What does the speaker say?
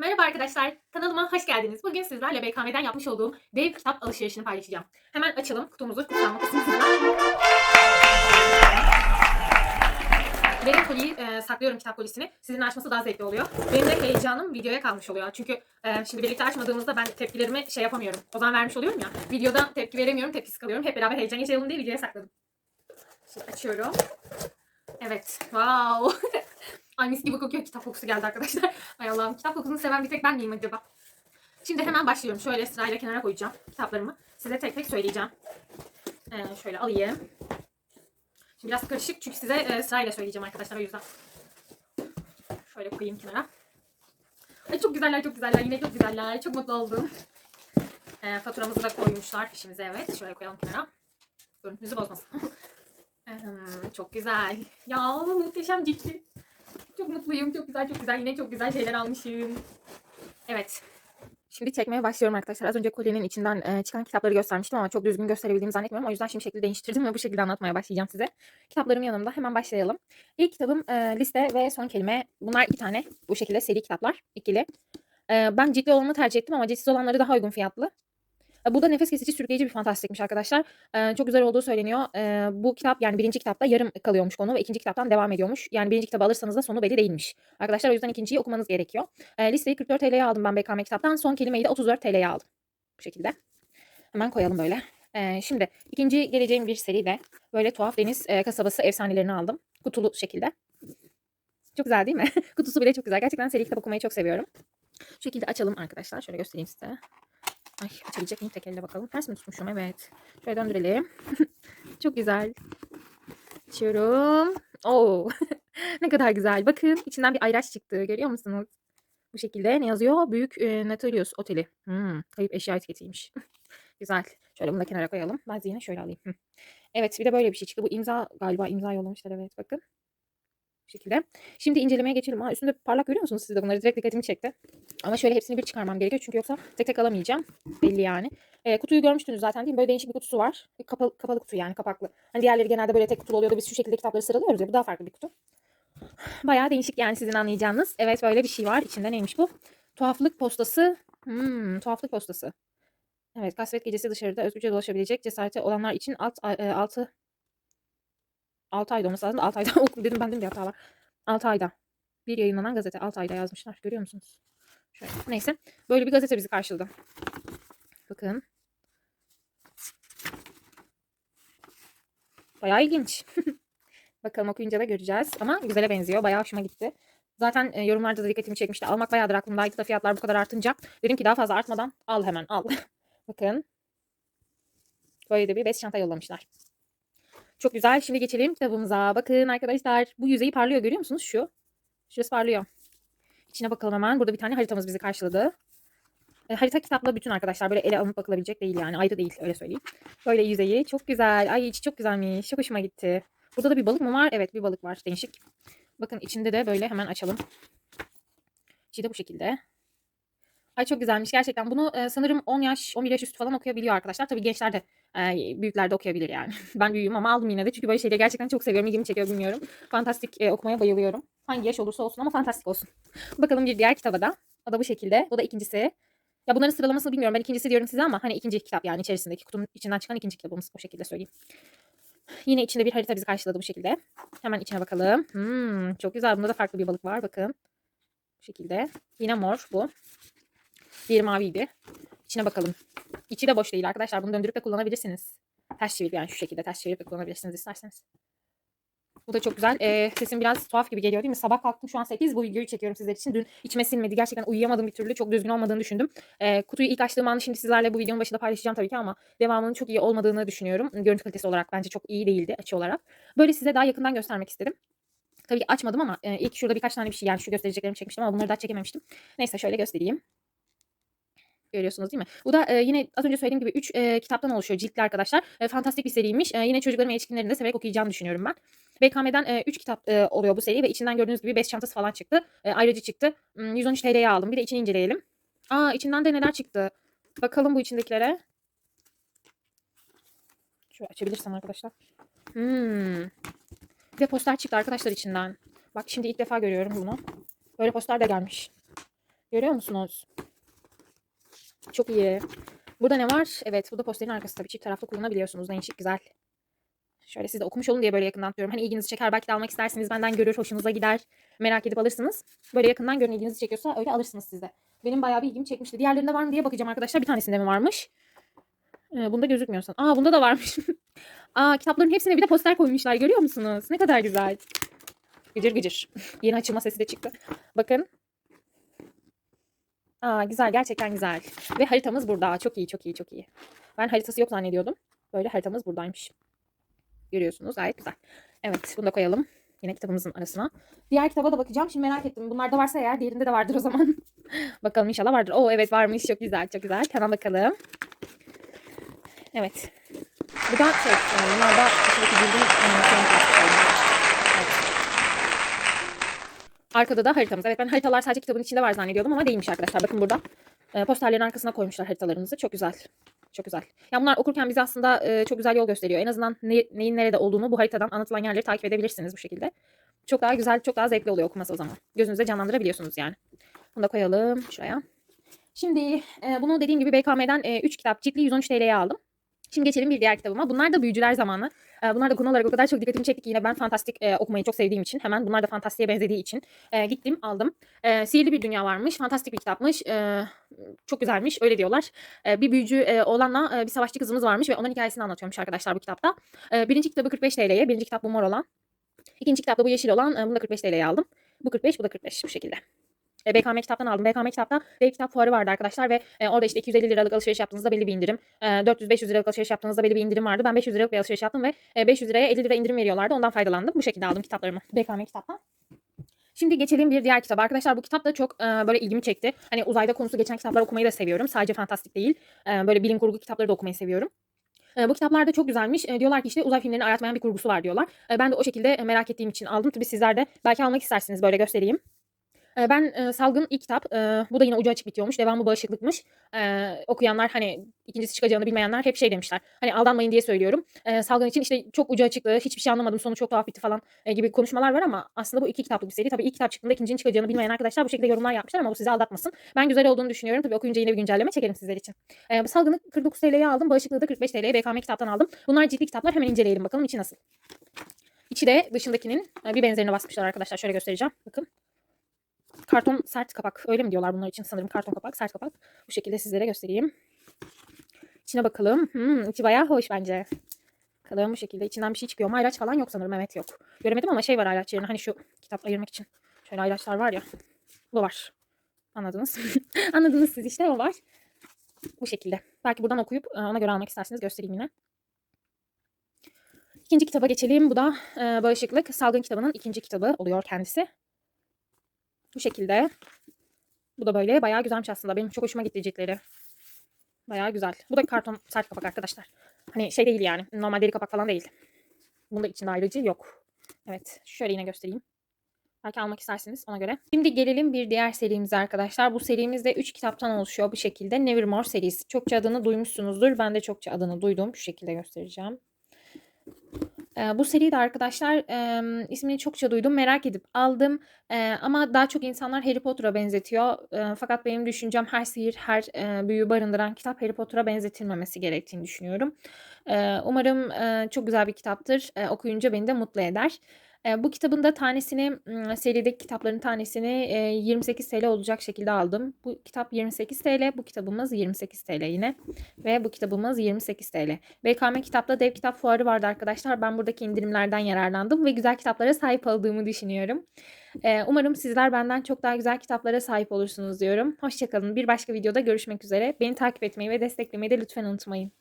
Merhaba arkadaşlar, kanalıma hoş geldiniz. Bugün sizlerle BKM'den yapmış olduğum dev kitap alışverişini paylaşacağım. Hemen açalım kutumuzu, kutlama kutusunu. Benim koliyi e, saklıyorum kitap kolisini. Sizin açması daha zevkli oluyor. Benim de heyecanım videoya kalmış oluyor. Çünkü e, şimdi birlikte açmadığımızda ben tepkilerimi şey yapamıyorum. O zaman vermiş oluyorum ya. Videoda tepki veremiyorum, tepkisiz kalıyorum. Hep beraber heyecan yaşayalım diye videoya sakladım. Şimdi açıyorum. Evet, wow. Ay mis gibi kokuyor. Kitap kokusu geldi arkadaşlar. Ay Allah'ım kitap kokusunu seven bir tek ben miyim acaba? Şimdi hemen başlıyorum. Şöyle sırayla kenara koyacağım kitaplarımı. Size tek tek söyleyeceğim. Ee, şöyle alayım. Şimdi biraz karışık çünkü size e, sırayla söyleyeceğim arkadaşlar o yüzden. Şöyle koyayım kenara. Ay çok güzeller çok güzeller. Yine çok güzeller. Çok mutlu oldum. Ee, faturamızı da koymuşlar fişimize evet. Şöyle koyalım kenara. Görüntünüzü bozmasın. Ee, çok güzel. Ya muhteşem ciltli. Çok mutluyum. Çok güzel, çok güzel. Yine çok güzel şeyler almışım. Evet. Şimdi çekmeye başlıyorum arkadaşlar. Az önce kolyenin içinden e, çıkan kitapları göstermiştim ama çok düzgün gösterebildiğimi zannetmiyorum. O yüzden şimdi şekli değiştirdim ve bu şekilde anlatmaya başlayacağım size. Kitaplarım yanımda. Hemen başlayalım. İlk kitabım e, liste ve son kelime. Bunlar iki tane bu şekilde seri kitaplar. ikili. E, ben ciltli olanı tercih ettim ama ciltsiz olanları daha uygun fiyatlı. E, Bu da nefes kesici sürükleyici bir fantastikmiş arkadaşlar. E, çok güzel olduğu söyleniyor. E, bu kitap yani birinci kitapta yarım kalıyormuş konu ve ikinci kitaptan devam ediyormuş. Yani birinci kitabı alırsanız da sonu belli değilmiş. Arkadaşlar o yüzden ikinciyi okumanız gerekiyor. E, listeyi 44 TL'ye aldım ben BKM kitaptan. Son kelimeyi de 34 TL'ye aldım. Bu şekilde. Hemen koyalım böyle. E, şimdi ikinci geleceğim bir seri de böyle tuhaf deniz e, kasabası efsanelerini aldım. Kutulu şekilde. Çok güzel değil mi? Kutusu bile çok güzel. Gerçekten seri kitap okumayı çok seviyorum. Şu şekilde açalım arkadaşlar. Şöyle göstereyim size. Ay açabilecek miyim tek elle bakalım. Ters mi tutmuşum? Evet. Şöyle döndürelim. Çok güzel. Açıyorum. Oo. ne kadar güzel. Bakın içinden bir ayraç çıktı. Görüyor musunuz? Bu şekilde ne yazıyor? Büyük e, Natalius Oteli. Hmm, kayıp eşya etiketiymiş. güzel. Şöyle bunu da kenara koyalım. Ben yine şöyle alayım. Evet bir de böyle bir şey çıktı. Bu imza galiba imza yollamışlar evet bakın. Şekilde. Şimdi incelemeye geçelim. Ha, üstünde parlak görüyor musunuz siz de bunları? Direkt dikkatimi çekti. Ama şöyle hepsini bir çıkarmam gerekiyor. Çünkü yoksa tek tek alamayacağım. Belli yani. E, kutuyu görmüştünüz zaten değil mi? Böyle değişik bir kutusu var. Bir kapalı, kapalı kutu yani kapaklı. Hani diğerleri genelde böyle tek kutulu oluyordu. Biz şu şekilde kitapları sıralıyoruz ya. Bu daha farklı bir kutu. Bayağı değişik yani sizin anlayacağınız. Evet böyle bir şey var. İçinde neymiş bu? Tuhaflık postası. Hmm, tuhaflık postası. Evet kasvet gecesi dışarıda özgürce dolaşabilecek cesareti olanlar için alt, e, altı 6 ayda olması lazım. 6 ayda oku dedim bende mi bir hata var. 6 ayda. Bir yayınlanan gazete 6 ayda yazmışlar. Görüyor musunuz? Şöyle. Neyse. Böyle bir gazete bizi karşıladı. Bakın. Bayağı ilginç. Bakalım okuyunca da göreceğiz. Ama güzele benziyor. Bayağı hoşuma gitti. Zaten e, yorumlarda da dikkatimi çekmişti. Almak bayağıdır aklımdaydı da fiyatlar bu kadar artınca. Dedim ki daha fazla artmadan al hemen al. Bakın. Böyle de bir bez çanta yollamışlar. Çok güzel. Şimdi geçelim kitabımıza. Bakın arkadaşlar bu yüzeyi parlıyor görüyor musunuz? Şu. Şurası parlıyor. İçine bakalım hemen. Burada bir tane haritamız bizi karşıladı. E, harita kitapla bütün arkadaşlar. Böyle ele alınıp bakılabilecek değil yani. Ayrı değil öyle söyleyeyim. Böyle yüzeyi. Çok güzel. Ay içi çok güzelmiş. Çok hoşuma gitti. Burada da bir balık mı var? Evet bir balık var. Değişik. Bakın içinde de böyle hemen açalım. İçi de bu şekilde. Ay çok güzelmiş gerçekten. Bunu e, sanırım 10 yaş, 11 yaş üstü falan okuyabiliyor arkadaşlar. Tabii gençler de, e, büyükler de okuyabilir yani. ben büyüğüm ama aldım yine de. Çünkü böyle şeyleri gerçekten çok seviyorum. İlgimi çekiyor bilmiyorum. Fantastik e, okumaya bayılıyorum. Hangi yaş olursa olsun ama fantastik olsun. Bakalım bir diğer kitaba da. O da bu şekilde. Bu da ikincisi. Ya bunların sıralamasını bilmiyorum. Ben ikincisi diyorum size ama hani ikinci kitap yani içerisindeki kutunun içinden çıkan ikinci kitabımız o şekilde söyleyeyim. Yine içinde bir harita bizi karşıladı bu şekilde. Hemen içine bakalım. Hmm, çok güzel. Bunda da farklı bir balık var. Bakın. Bu şekilde. Yine mor bu. Diğeri maviydi. İçine bakalım. İçi de boş değil arkadaşlar. Bunu döndürüp de kullanabilirsiniz. Ters çevirip yani şu şekilde ters çevirip de kullanabilirsiniz isterseniz. Bu da çok güzel. Ee, sesim biraz tuhaf gibi geliyor değil mi? Sabah kalktım şu an 8 bu videoyu çekiyorum sizler için. Dün içime sinmedi. Gerçekten uyuyamadım bir türlü. Çok düzgün olmadığını düşündüm. Ee, kutuyu ilk açtığım an şimdi sizlerle bu videonun başında paylaşacağım tabii ki ama devamının çok iyi olmadığını düşünüyorum. Görüntü kalitesi olarak bence çok iyi değildi açı olarak. Böyle size daha yakından göstermek istedim. Tabii açmadım ama e, ilk şurada birkaç tane bir şey yani şu göstereceklerimi çekmiştim ama bunları daha çekememiştim. Neyse şöyle göstereyim. Görüyorsunuz değil mi? Bu da e, yine az önce söylediğim gibi 3 e, kitaptan oluşuyor ciltli arkadaşlar. E, fantastik bir seriymiş. E, yine çocukların ve de severek okuyacağını düşünüyorum ben. BKM'den 3 kitap e, oluyor bu seri ve içinden gördüğünüz gibi bez çantası falan çıktı. E, ayrıcı çıktı. Hmm, 113 TL'ye aldım. Bir de içini inceleyelim. Aa içinden de neler çıktı. Bakalım bu içindekilere. Şöyle açabilirsem arkadaşlar. Hmm. Bir de poster çıktı arkadaşlar içinden. Bak şimdi ilk defa görüyorum bunu. Böyle poster de gelmiş. Görüyor musunuz? Çok iyi. Burada ne var? Evet bu da posterin arkası tabii çift taraflı kullanabiliyorsunuz. Değişik güzel. Şöyle siz de okumuş olun diye böyle yakından diyorum. Hani ilginizi çeker belki de almak istersiniz. Benden görür hoşunuza gider. Merak edip alırsınız. Böyle yakından görün ilginizi çekiyorsa öyle alırsınız siz de. Benim bayağı bir ilgimi çekmişti. Diğerlerinde var mı diye bakacağım arkadaşlar. Bir tanesinde mi varmış? Ee, bunda gözükmüyor sanırım. Aa bunda da varmış. Aa kitapların hepsine bir de poster koymuşlar. Görüyor musunuz? Ne kadar güzel. Gıcır gıcır. Yeni açılma sesi de çıktı. Bakın. Aa güzel gerçekten güzel. Ve haritamız burada. Çok iyi çok iyi çok iyi. Ben haritası yok zannediyordum. Böyle haritamız buradaymış. Görüyorsunuz gayet güzel. Evet bunu da koyalım. Yine kitabımızın arasına. Diğer kitaba da bakacağım. Şimdi merak ettim. Bunlarda varsa eğer diğerinde de vardır o zaman. bakalım inşallah vardır. Oo evet varmış. Çok güzel çok güzel. Hemen bakalım. Evet. Bu da şey, e, bunlar da Arkada da haritamız. Evet ben haritalar sadece kitabın içinde var zannediyordum ama değilmiş arkadaşlar. Bakın burada. E, posterlerin arkasına koymuşlar haritalarımızı. Çok güzel. Çok güzel. Ya bunlar okurken bize aslında e, çok güzel yol gösteriyor. En azından ne, neyin nerede olduğunu bu haritadan anlatılan yerleri takip edebilirsiniz bu şekilde. Çok daha güzel, çok daha zevkli oluyor okuması o zaman. Gözünüzde canlandırabiliyorsunuz yani. Bunu da koyalım şuraya. Şimdi e, bunu dediğim gibi BKM'den 3 kitap ciltli 113 TL'ye aldım. Şimdi geçelim bir diğer kitabıma. Bunlar da büyücüler zamanı. Ee, Bunlar da konu olarak o kadar çok dikkatimi çekti ki yine ben fantastik e, okumayı çok sevdiğim için hemen bunlar da fantastiğe benzediği için e, gittim aldım. E, Sihirli bir Dünya varmış. Fantastik bir kitapmış. E, çok güzelmiş öyle diyorlar. E, bir büyücü e, oğlanla e, bir savaşçı kızımız varmış ve onların hikayesini anlatıyormuş arkadaşlar bu kitapta. E, birinci kitabı 45 TL'ye. Birinci kitap bu mor olan. İkinci kitap da bu yeşil olan. E, bunu da 45 TL'ye aldım. Bu 45 bu da 45 bu şekilde. E, BKM kitaptan aldım. BKM kitapta dev kitap fuarı vardı arkadaşlar ve e, orada işte 250 liralık alışveriş yaptığınızda belli bir indirim. E, 400-500 liralık alışveriş yaptığınızda belli bir indirim vardı. Ben 500 liralık bir alışveriş yaptım ve e, 500 liraya 50 lira indirim veriyorlardı. Ondan faydalandım. Bu şekilde aldım kitaplarımı. BKM kitaptan. Şimdi geçelim bir diğer kitap. Arkadaşlar bu kitap da çok e, böyle ilgimi çekti. Hani uzayda konusu geçen kitaplar okumayı da seviyorum. Sadece fantastik değil. E, böyle bilim kurgu kitapları da okumayı seviyorum. E, bu kitaplar da çok güzelmiş. E, diyorlar ki işte uzay filmlerini aratmayan bir kurgusu var diyorlar. E, ben de o şekilde e, merak ettiğim için aldım. Tabii sizler de belki almak istersiniz böyle göstereyim. Ben e, Salgın ilk kitap. e, bu da yine ucu açık bitiyormuş. Devamı bağışıklıkmış. E, okuyanlar hani ikincisi çıkacağını bilmeyenler hep şey demişler. Hani aldanmayın diye söylüyorum. E, Salgın için işte çok ucu açıktı. Hiçbir şey anlamadım. Sonu çok tuhaf bitti falan e, gibi konuşmalar var ama aslında bu iki kitaplık bir seri. Tabii ilk kitap çıktığında ikincinin çıkacağını bilmeyen arkadaşlar bu şekilde yorumlar yapmışlar ama bu sizi aldatmasın. Ben güzel olduğunu düşünüyorum. Tabii okuyunca yine bir güncelleme çekerim sizler için. E, Salgın'ı 49 TL'ye aldım. Bağışıklığı da 45 TL'ye BKM kitaptan aldım. Bunlar ciddi kitaplar. Hemen inceleyelim bakalım içi nasıl. İçi de dışındakinin bir benzerine basmışlar arkadaşlar. Şöyle göstereceğim. Bakın karton sert kapak. Öyle mi diyorlar bunlar için sanırım karton kapak, sert kapak. Bu şekilde sizlere göstereyim. İçine bakalım. Hmm, içi bayağı hoş bence. Bakalım bu şekilde. İçinden bir şey çıkıyor mu? Ayraç falan yok sanırım. Evet yok. Göremedim ama şey var ayraç yerine. Hani şu kitap ayırmak için. Şöyle ayraçlar var ya. Bu var. Anladınız. Anladınız siz işte o var. Bu şekilde. Belki buradan okuyup e, ona göre almak isterseniz göstereyim yine. İkinci kitaba geçelim. Bu da e, Bağışıklık. Salgın kitabının ikinci kitabı oluyor kendisi. Bu şekilde. Bu da böyle bayağı güzelmiş aslında. Benim çok hoşuma gitti ciltleri. Bayağı güzel. Bu da karton sert kapak arkadaşlar. Hani şey değil yani. Normal deri kapak falan değil. Bunda içinde ayrıcı yok. Evet. Şöyle yine göstereyim. Belki almak isterseniz ona göre. Şimdi gelelim bir diğer serimize arkadaşlar. Bu serimiz de 3 kitaptan oluşuyor bu şekilde. Nevermore serisi. Çokça adını duymuşsunuzdur. Ben de çokça adını duydum. Şu şekilde göstereceğim. Ee, bu seride arkadaşlar e, ismini çokça duydum, merak edip aldım. E, ama daha çok insanlar Harry Potter'a benzetiyor. E, fakat benim düşüncem her sihir, her e, büyü barındıran kitap Harry Potter'a benzetilmemesi gerektiğini düşünüyorum. E, umarım e, çok güzel bir kitaptır. E, okuyunca beni de mutlu eder. Bu kitabın da tanesini, serideki kitapların tanesini e, 28 TL olacak şekilde aldım. Bu kitap 28 TL, bu kitabımız 28 TL yine. Ve bu kitabımız 28 TL. BKM kitapta dev kitap fuarı vardı arkadaşlar. Ben buradaki indirimlerden yararlandım ve güzel kitaplara sahip olduğumu düşünüyorum. Umarım sizler benden çok daha güzel kitaplara sahip olursunuz diyorum. Hoşçakalın. Bir başka videoda görüşmek üzere. Beni takip etmeyi ve desteklemeyi de lütfen unutmayın.